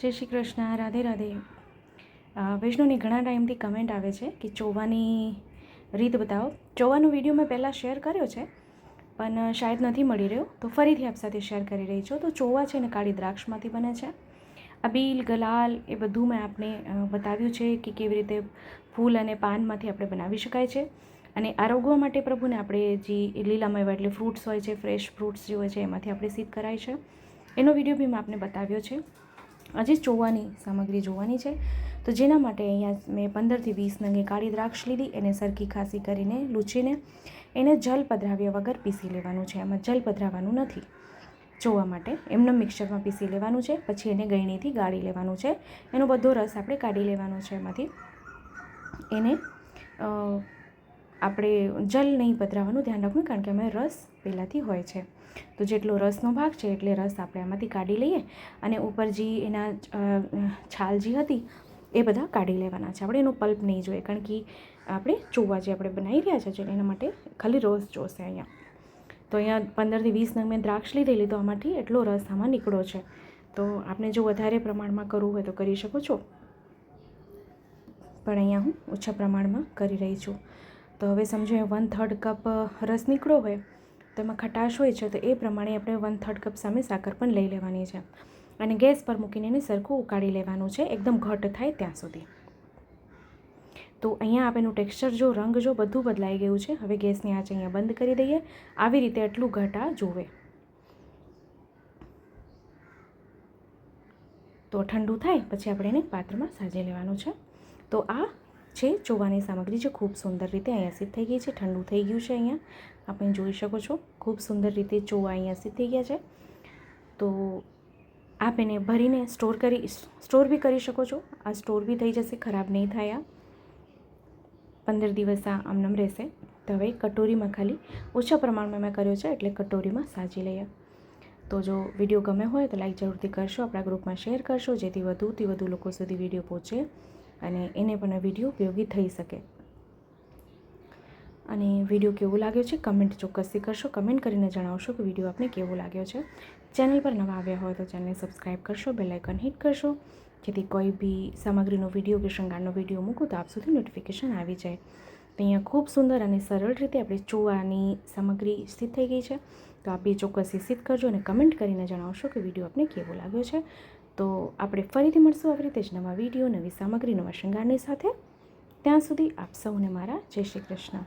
જય શ્રી કૃષ્ણ, રાધે રાધે. વૈષ્ણવની ઘણા ટાઈમથી કમેન્ટ આવે છે કે ચોવાની રીત બતાવો. ચોવાનો વીડિયો મેં પહેલાં શેર કર્યો છે, પણ શાયદ નથી મળી રહ્યો. તો ફરીથી આપ સાથે શેર કરી રહી છું. તો ચોવા છે ને કાળી દ્રાક્ષમાંથી બને છે. અબીલ, ગલાલ એ બધું મેં આપને બતાવ્યું છે કે કેવી રીતે ફૂલ અને પાનમાંથી આપણે બનાવી શકાય છે. અને આરોગવા માટે પ્રભુને આપણે જે લીલામાં એવા એટલે ફ્રૂટ્સ હોય છે ફ્રેશ ફ્રૂટ્સ જે હોય છે, એમાંથી આપણે સિદ્ધ કરાય છે. એનો વીડિયો બી મેં આપને બતાવ્યો છે. આજે ચોવાની સામગ્રી જોવાની છે. તો જેના માટે અહીંયા મેં પંદરથી વીસ નંગે કાળી દ્રાક્ષ લીધી, એને સરખી ખાસી કરીને લૂછીને એને જલ પધરાવ્યા વગર પીસી લેવાનું છે. એમાં જલ પધરાવવાનું નથી. જોવા માટે એમને મિક્સરમાં પીસી લેવાનું છે, પછી એને ગળણીથી ગાળી લેવાનું છે. એનો બધો રસ આપણે કાઢી લેવાનો છે એમાંથી. એને આપણે જલ નહીં પધરાવવાનું ધ્યાન રાખવું, કારણ કે અમે રસ પહેલાંથી હોય છે. તો જેટલો રસનો ભાગ છે, એટલે રસ આપણે આમાંથી કાઢી લઈએ અને ઉપર જે એના છાલ જે હતી, એ બધા કાઢી લેવાના છે. આપણે એનું પલ્પ નહીં જોઈએ, કારણ કે આપણે ચોવા જે આપણે બનાવી રહ્યા છે એના માટે ખાલી રસ જોશે અહીંયા. તો અહીંયા પંદરથી વીસ નંગ મેં દ્રાક્ષ લીધેલી, તો આમાંથી એટલો રસ આમાં નીકળ્યો છે. તો આપણે જો વધારે પ્રમાણમાં કરવું હોય તો કરી શકો છો. પણ અહીંયા હું ઓછા પ્રમાણમાં કરી રહી છું. તો હવે સમજો વન થર્ડ કપ રસ નીકળ્યો હોય તો એમાં ખટાશ હોય છે, તો એ પ્રમાણે આપણે વન થર્ડ કપ સામે સાકર પણ લઈ લેવાની છે. અને ગેસ પર મૂકીને એને સરખું ઉકાળી લેવાનું છે, એકદમ ઘટ થાય ત્યાં સુધી. તો અહીંયા આપેનું ટેક્સચર જો, રંગ જો બધું બદલાઈ ગયું છે, હવે ગેસની આંચ અહીંયા બંધ કરી દઈએ, આવી રીતે એટલું ઘટા જોવે તો ઠંડુ થાય, પછી આપણે એને પાત્રમાં સાજી લેવાનું છે. તો આ છે. ચોવાની સામગ્રી જે ખૂબ સુંદર રીતે અહીંયા સિદ્ધ થઈ ગઈ છે. ઠંડુ થઈ ગયું છે અહીંયા. આપણે જોઈ શકો છો. ખૂબ સુંદર રીતે ચોવા અહીંયા સિદ્ધ થઈ ગયા છે. તો આપ એને ભરીને સ્ટોર કરી, સ્ટોર બી કરી શકો છો. આ સ્ટોર બી થઈ જશે. ખરાબ નહીં થાય આ. પંદર દિવસ આ આમનામ રહેશે. તો હવે કટોરીમાં ખાલી ઓછા પ્રમાણમાં મેં કર્યો છે એટલે કટોરીમાં સાજી લઈએ. તો જો વીડિયો ગમે હોય તો લાઈક જરૂરથી કરશો, આપણા ગ્રુપમાં શેર કરશો, જેથી વધુથી વધુ લોકો સુધી વીડિયો પહોંચે. અને એને પણ આ વીડિયો ઉપયોગી થઈ શકે. અને વીડિયો કેવો લાગ્યો છે? કમેન્ટ ચોક્કસથી કરશો. કમેન્ટ કરીને જણાવશો કે વીડિયો આપને કેવો લાગ્યો છે. ચેનલ પર નવા આવ્યા હોય તો ચેનલને સબસ્ક્રાઈબ કરશો બેલ આઇકન હિટ કરશો, જેથી કોઈ બી સામગ્રીનો વીડિયો કે શણગારનો વીડિયો મૂકું તો આપ સુધી નોટિફિકેશન આવી જાય. તો અહીંયા ખૂબ સુંદર અને સરળ રીતે આપણે ચોવાની સામગ્રી સ્થિત થઈ ગઈ છે. તો આપ એ ચોક્કસથી સ્થિત કરજો અને કમેન્ટ કરીને જણાવશો કે વીડિયો આપને કેવો લાગ્યો છે. તો આપણે ફરીથી મળશું આવી રીતે જ નવા વીડિયો નવી સામગ્રી, નવા શૃંગારની સાથે. ત્યાં સુધી આપ સૌને મારા જય શ્રી કૃષ્ણ.